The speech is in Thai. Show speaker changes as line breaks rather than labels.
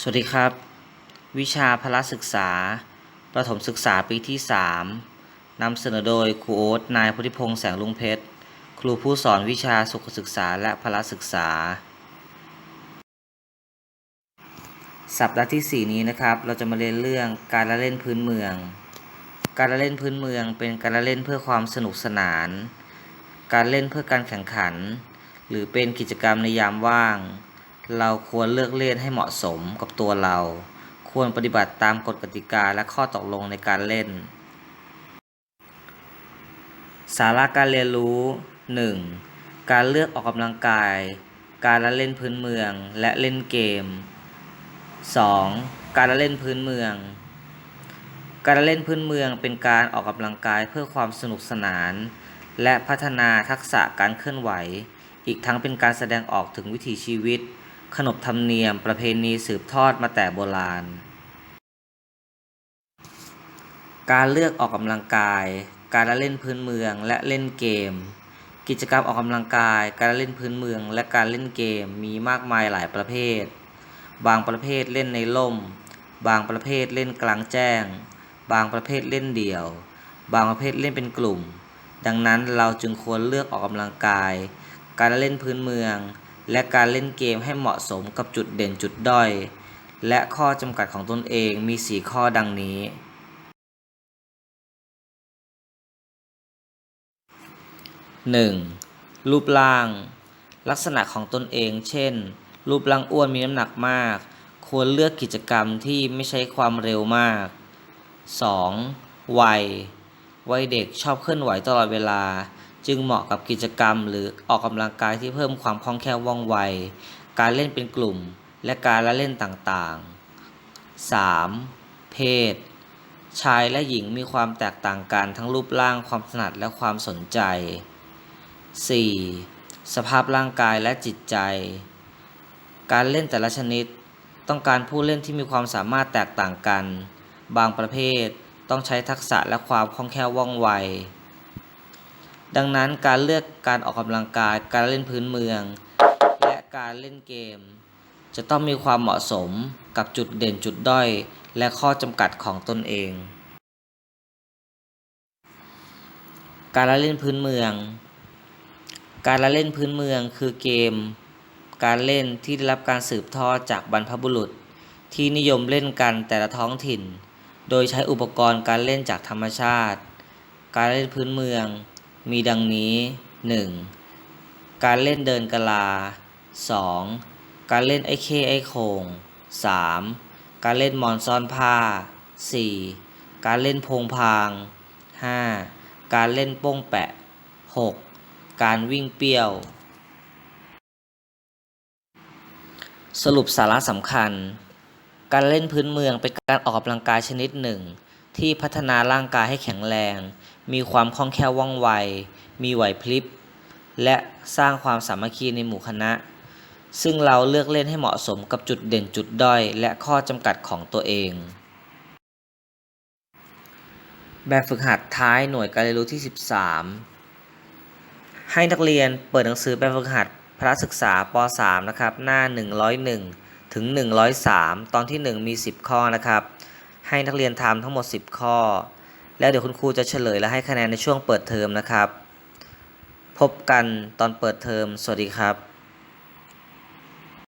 สวัสดีครับ วิชาพละศึกษา ประถมศึกษาปีที่ 3 นำเสนอโดยครูโอ๊ตนายพุทธิพงษ์แสงลุงเพชร ครูผู้สอนวิชาสุขศึกษาและพละศึกษา สัปดาห์ที่ 4 นี้นะครับ เราจะมาเรียนเรื่องการละเล่นพื้นเมือง การละเล่นพื้นเมืองเป็นการละเล่นเพื่อความสนุกสนาน การเล่นเพื่อการแข่งขัน หรือเป็นกิจกรรมในยามว่าง เราควรเลือกเล่นให้เหมาะสมกับตัวเรา ควรปฏิบัติตามกฎกติกาและข้อตกลงในการเล่น สาระการเรียนรู้ 1. การเลือกออกกำลังกาย การละเล่นพื้นเมืองและเล่นเกม 2. การละเล่นพื้นเมือง การละเล่นพื้นเมืองเป็นการออกกำลังกายเพื่อความสนุกสนาน และพัฒนาทักษะการเคลื่อนไหว อีกทั้งเป็นการแสดงออกถึงวิถีชีวิต ขนบธรรมเนียมประเพณีสืบทอดมาแต่โบราณ การเลือกออกกำลังกาย การเล่นพื้นเมืองและเล่นเกม กิจกรรมออกกำลังกาย การเล่นพื้นเมือง และการเล่นเกมมีมากมายหลายประเภท บางประเภทเล่นในร่ม บางประเภทเล่นกลางแจ้ง บางประเภทเล่นเดี่ยว บางประเภทเล่นเป็นกลุ่ม ดังนั้นเราจึงควรเลือกออกกำลังกาย การเล่นพื้นเมือง และการเล่นเกมให้เหมาะสมกับจุดเด่นจุดด้อย และข้อจำกัดของตนเองมี 4 ข้อดังนี้ 1. รูปร่าง ลักษณะของตนเอง เช่น รูปร่างอ้วนมีน้ำหนักมาก ควรเลือกกิจกรรมที่ไม่ใช้ความเร็วมาก 2. วัย วัยเด็กชอบเคลื่อนไหวตลอดเวลา จึงเหมาะกับกิจกรรม หรือออกกำลังกายที่เพิ่มความคล่องแคล่วว่องไว การเล่นเป็นกลุ่ม และการละเล่นต่างๆ 3. เพศ ชายและหญิงมีความแตกต่างกันทั้งรูปร่างความถนัดและความสนใจ 4. สภาพร่างกายและจิตใจ การเล่นแต่ละชนิด ต้องการผู้เล่นที่มีความสามารถแตกต่างกัน บางประเภทต้องใช้ทักษะและความคล่องแคล่วว่องไว ดังนั้นการเลือกการออกกำลังกาย การเล่นพื้นเมือง และการเล่นเกม จะต้องมีความเหมาะสมกับจุดเด่นจุดด้อย และข้อจำกัดของตนเอง การละเล่นพื้นเมือง การละเล่นพื้นเมืองคือเกม การเล่นที่ได้รับการสืบทอดจากบรรพบุรุษ ที่นิยมเล่นกันแต่ละท้องถิ่น โดยใช้อุปกรณ์การเล่นจากธรรมชาติ การเล่นพื้นเมือง มีดังนี้ 1. การเล่นเดินกะลา 2. การเล่นไอ้เข้ไอ้โคง 3. การเล่นมอนซ่อนผ้า 4. การเล่นพงพาง 5. การเล่นโป้งแปะ 6. การวิ่งเปี้ยว สรุปสาระสำคัญ การเล่นพื้นเมืองเป็นการออกกำลังกายชนิดหนึ่ง ที่พัฒนาร่างกายให้แข็งแรง มีความคล่องแคล่วว่องไว มีไหวพริบ และสร้างความสามัคคีในหมู่คณะ ซึ่งเราเลือกเล่นให้เหมาะสมกับจุดเด่นจุดด้อย และข้อจำกัดของตัวเอง แบบฝึกหัดท้ายหน่วยการเรียนรู้ที่ 13 ให้นักเรียนเปิดหนังสือแบบฝึกหัดพระศึกษาป .3 นะครับ หน้า 101 ถึง 103 ตอนที่ 1 มี 10 ข้อนะครับ ให้นักเรียนทำทั้งหมด 10 ข้อ แล้วเดี๋ยวคุณครูจะเฉลยและให้คะแนนในช่วงเปิดเทอมนะครับ พบกันตอนเปิดเทอม สวัสดีครับ